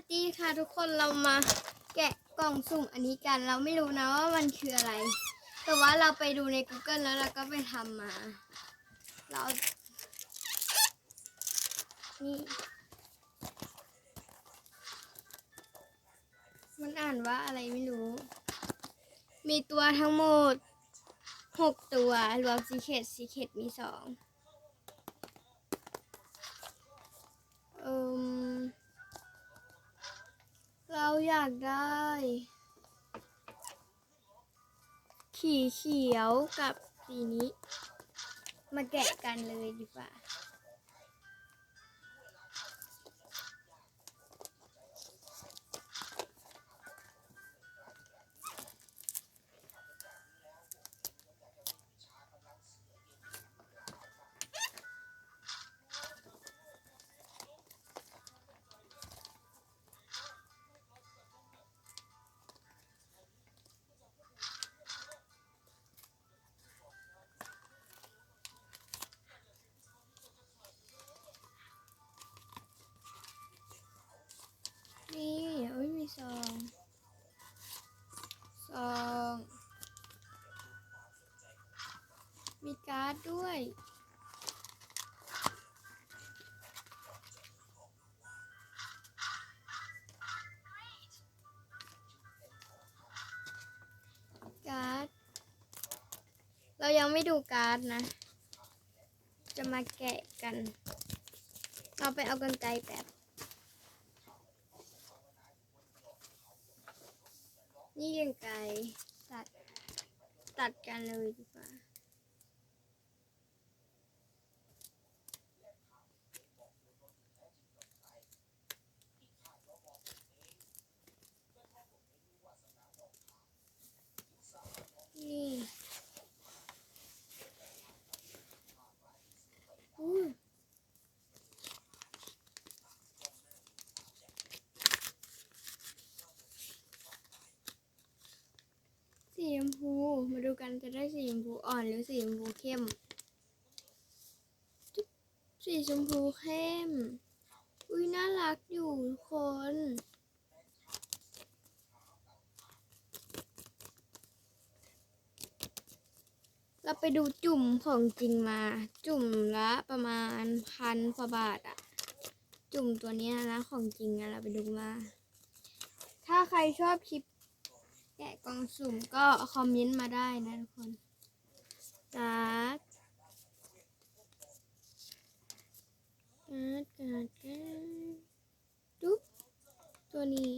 สดีค่ะทุกคนเรามาแกะกล่องสุ่มอันนี้กัน เราไม่รู้นะว่ามันคืออะไร แต่ว่าเราไปดูใน Google แล้วเราก็ไปทำมา เรานี่มันอ่านว่าอะไรไม่รู้ มีตัวทั้งหมดหกตัวรวมซีเคดซีเคดมีสองเอิม อยากได้ ขีเขียวกับสีนี้ มาแกะกันเลยดีกว่า นี่อุ้ยมีซองซองมีการ์ดด้วย การ์ด เรายังไม่ดูการ์ดนะ จะมาแกะกัน เราไปเอากันไกลแบบ นี่ยังไกลตัดตัดกันเลยดีกว่า นี่อู้สีชมพู มาดู กันจะได้สีชมพูอ่อนหรือสีชมพูเข้ม สีชมพูเข้ม อุ้ยน่ารักอยู่ทุกคนเราไปดูจุ่มของจริงมา จุ่มละประมาณพันกว่าบาทอะจุ่มตัวนี้นะของจริงอะเราไปดูมา ถ้าใครชอบคลิป แกะกล่องสุ่มก็คอมเมนต์มาได้นะทุกคนการ์ดการ์ดการ์ดการ์ดจุ๊บตัวนี้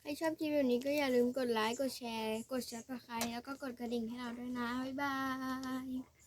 ใครชอบคลิปแบบนี้ก็อย่าลืมกดไลค์ กดแชร์ กด subscribe แล้วก็กดกระดิ่งให้เราด้วยนะ บ๊ายบาย